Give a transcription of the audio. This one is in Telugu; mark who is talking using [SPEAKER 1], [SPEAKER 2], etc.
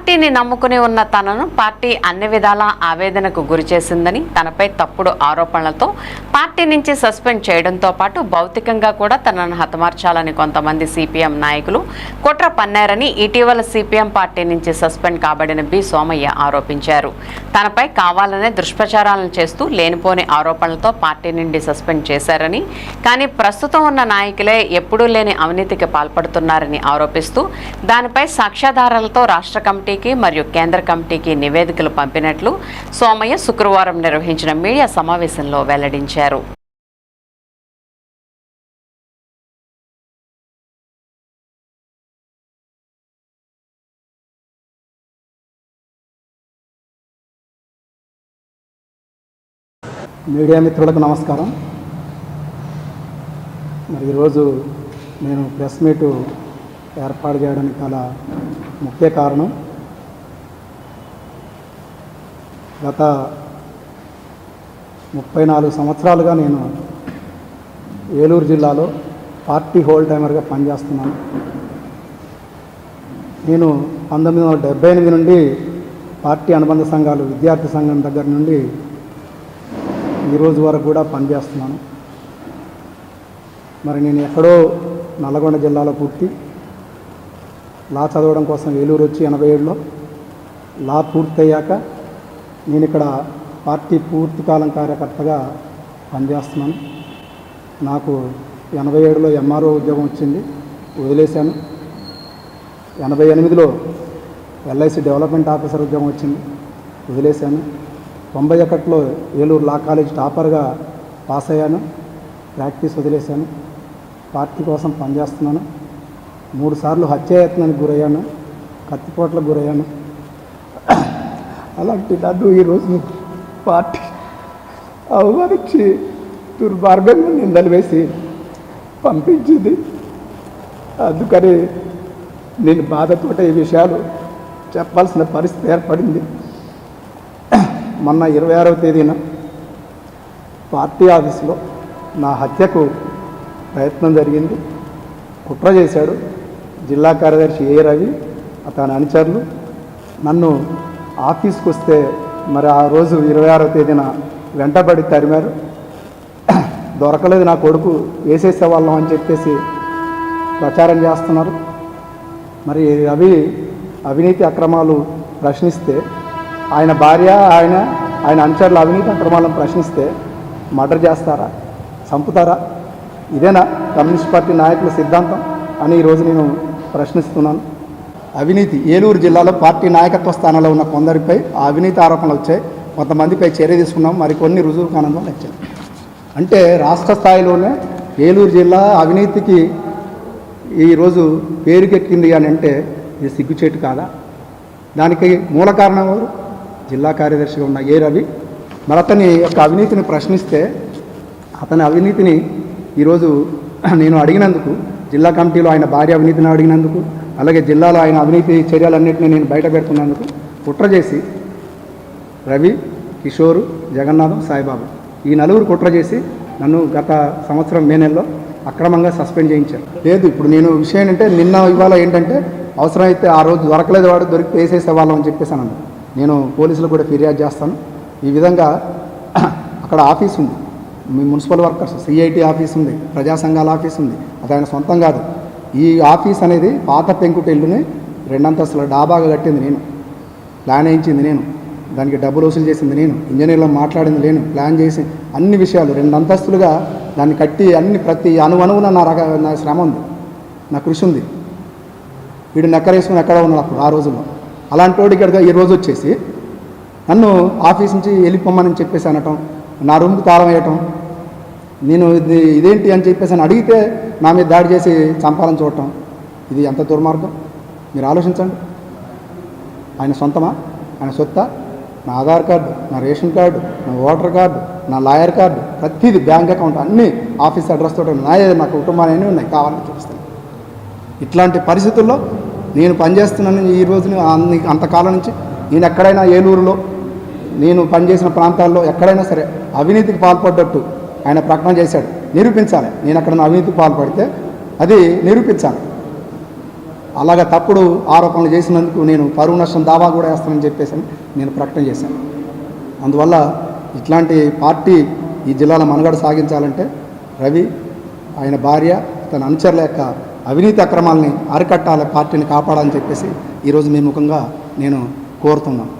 [SPEAKER 1] పార్టీని నమ్ముకుని ఉన్న తనను పార్టీ అన్ని విధాల ఆవేదనకు గురి చేసిందని తనపై తప్పుడు ఆరోపణలతో పార్టీ నుంచి సస్పెండ్ చేయడంతో పాటు భౌతికంగా కూడా తనను హతమార్చాలని కొంతమంది సిపిఎం నాయకులు కుట్ర పన్నారని ఇటీవల సిపిఎం పార్టీ నుంచి సస్పెండ్ కాబడిన బి సోమయ్య ఆరోపించారు. తనపై కావాలనే దుష్ప్రచారాలను చేస్తూ లేనిపోని ఆరోపణలతో పార్టీ నుండి సస్పెండ్ చేశారని కానీ ప్రస్తుతం ఉన్న నాయకులే ఎప్పుడూ లేని అవినీతికి పాల్పడుతున్నారని ఆరోపిస్తూ దానిపై సాక్ష్యాధారాలతో రాష్ట్ర కమిటీ కమిటీకి మరియు కేంద్ర కమిటీకి నివేదికలు పంపినట్లు సోమయ్య శుక్రవారం నిర్వహించిన మీడియా సమావేశంలో వెల్లడించారు.
[SPEAKER 2] మీడియా మిత్రులకు నమస్కారం. మరి ఈరోజు నేను ప్రెస్ మీటు ఏర్పాటు చేయడానికి చాలా ముఖ్య కారణం గత ముప్పై నాలుగు సంవత్సరాలుగా నేను ఏలూరు జిల్లాలో పార్టీ హోల్ టైమర్గా పనిచేస్తున్నాను. నేను పంతొమ్మిది వందల డెబ్బై ఎనిమిది నుండి పార్టీ అనుబంధ సంఘాలు విద్యార్థి సంఘం దగ్గర నుండి ఈ రోజు వరకు కూడా పనిచేస్తున్నాను. మరి నేను ఎక్కడో నల్లగొండ జిల్లాలో పుట్టి లా చదవడం కోసం ఏలూరు వచ్చి ఎనభై ఏడులో. లా పూర్తయ్యాక నేను ఇక్కడ పార్టీ పూర్తి కాలం కార్యకర్తగా పనిచేస్తున్నాను. నాకు ఎనభై ఏడులో ఎంఆర్ఓ ఉద్యోగం వచ్చింది వదిలేశాను. ఎనభై ఎనిమిదిలో ఎల్ఐసి డెవలప్మెంట్ ఆఫీసర్ ఉద్యోగం వచ్చింది వదిలేశాను. తొంభై ఒకటిలో ఏలూరు లా కాలేజ్ టాపర్గా పాస్ అయ్యాను ప్రాక్టీస్ వదిలేశాను పార్టీ కోసం పనిచేస్తున్నాను. మూడు సార్లు హత్యాయత్నానికి గురయ్యాను కత్తిపోట్లకు గురయ్యాను. అలాంటి నన్ను ఈరోజు పార్టీ అవమానించి దుర్మార్గంగా నిందలు వేసి పంపించింది. అందుకని నేను బాధతోట ఈ విషయాలు చెప్పాల్సిన పరిస్థితి ఏర్పడింది. మొన్న ఇరవై ఆరవ తేదీన పార్టీ ఆఫీసులో నా హత్యకు ప్రయత్నం జరిగింది. కుట్ర చేశాడు. జిల్లా కార్యదర్శి ఏ రవి అతని అనుచరులు నన్ను ఆఫీస్కి వస్తే మరి ఆ రోజు ఇరవై ఆరవ తేదీన వెంటబడి తరిమారు. దొరకలేదు నా కొడుకు వేసేసేవాళ్ళం అని చెప్పేసి ప్రచారం చేస్తున్నారు. మరి అవి అవినీతి అక్రమాలు ప్రశ్నిస్తే ఆయన భార్య ఆయన ఆయన అనుచరుల అవినీతి అక్రమాలను ప్రశ్నిస్తే మర్డర్ చేస్తారా? చంపుతారా? ఇదేనా కమ్యూనిస్ట్ పార్టీ నాయకుల సిద్ధాంతం అని ఈరోజు నేను ప్రశ్నిస్తున్నాను. అవినీతి. ఏలూరు జిల్లాలో పార్టీ నాయకత్వ స్థానంలో ఉన్న కొందరిపై అవినీతి ఆరోపణలు వచ్చాయి. కొంతమందిపై చర్య తీసుకున్నాం. మరికొన్ని రుజువు కానంలో వచ్చాయి అంటే రాష్ట్ర స్థాయిలోనే ఏలూరు జిల్లా అవినీతికి ఈరోజు పేరుకెక్కింది అని అంటే ఇది సిగ్గుచేటు కాదా? దానికి మూల కారణం ఎవరు? జిల్లా కార్యదర్శిగా ఉన్న ఏ రవి. మరి అతని యొక్క అవినీతిని ప్రశ్నిస్తే అతని అవినీతిని ఈరోజు నేను అడిగినందుకు జిల్లా కమిటీలో ఆయన భార్య అవినీతిని అడిగినందుకు అలాగే జిల్లాలో ఆయన అవినీతి చర్యలన్నింటినీ నేను బయట పెడుతున్నందుకు కుట్ర చేసి రవి కిషోరు జగన్నాథం సాయిబాబు ఈ నలుగురు కుట్ర చేసి నన్ను గత సంవత్సరం మే నెలలో అక్రమంగా సస్పెండ్ చేయించారు. లేదు ఇప్పుడు నేను విషయం ఏంటంటే నిన్న ఇవాళ ఏంటంటే అవసరమైతే ఆ రోజు దొరకలేదు వాడు దొరికి వేసేసేవాళ్ళం అని చెప్పేసాను నేను పోలీసులు కూడా ఫిర్యాదు చేస్తాను. ఈ విధంగా అక్కడ ఆఫీస్ ఉంది. మీ మున్సిపల్ వర్కర్స్ సిఐటి ఆఫీస్ ఉంది ప్రజా సంఘాల ఆఫీస్ ఉంది. అది ఆయన సొంతం కాదు. ఈ ఆఫీస్ అనేది పాత పెంకుటిల్లుని రెండంతస్తుల డాబాగా కట్టింది నేను. ప్లాన్ వేయించింది నేను. దానికి డబ్బులు వసూలు చేసింది నేను. ఇంజనీర్లో మాట్లాడింది నేను. ప్లాన్ చేసి అన్ని విషయాలు రెండు అంతస్తులుగా దాన్ని కట్టి అన్ని ప్రతి అనువనువున నా రక నా శ్రమ ఉంది. నా కృషి ఉంది. వీడు నెక్కరేసుకుని ఎక్కడ ఉన్నాడు అప్పుడు ఆ రోజుల్లో. అలాంటి వాడు ఇక్కడ ఈ రోజు వచ్చేసి నన్ను ఆఫీస్ నుంచి వెళ్ళిపోమ్మని చెప్పేసి అనటం నా రూమ్కి తాళం వేయటం నేను ఇది ఇదేంటి అని చెప్పేసి అని అడిగితే నా మీద దాడి చేసి చంపాలని చూడటం ఇది ఎంత దుర్మార్గం? మీరు ఆలోచించండి. ఆయన సొంతమా? ఆయన సొత్తా? నా ఆధార్ కార్డు నా రేషన్ కార్డు నా ఓటర్ కార్డు నా లాయర్ కార్డు ప్రతిదీ బ్యాంక్ అకౌంట్ అన్నీ ఆఫీస్ అడ్రస్ తోటి నాయే నా కుటుంబాన్ని ఉన్నాయి? కావాలని చూపిస్తాను. ఇట్లాంటి పరిస్థితుల్లో నేను పనిచేస్తున్నాను ఈ రోజున అంతకాలం నుంచి. నేను ఎక్కడైనా ఏలూరులో నేను పనిచేసిన ప్రాంతాల్లో ఎక్కడైనా సరే అవినీతికి పాల్పడ్డట్టు ఆయన ప్రకటన చేశాడు. నిరూపించాలి. నేను అక్కడ అవినీతి పాల్పడితే అది నిరూపించాలి. అలాగ తప్పుడు ఆరోపణలు చేసినందుకు నేను పరువు నష్టం దావా కూడా వేస్తానని చెప్పేసి అని నేను ప్రకటన చేశాను. అందువల్ల ఇట్లాంటి పార్టీ ఈ జిల్లాలో మనుగడ సాగించాలంటే రవి ఆయన భార్య తన అనుచరుల యొక్క అవినీతి అక్రమాలని అరికట్టాలి పార్టీని కాపాడాలని చెప్పేసి ఈరోజు మీ ముఖంగా నేను కోరుతున్నాను.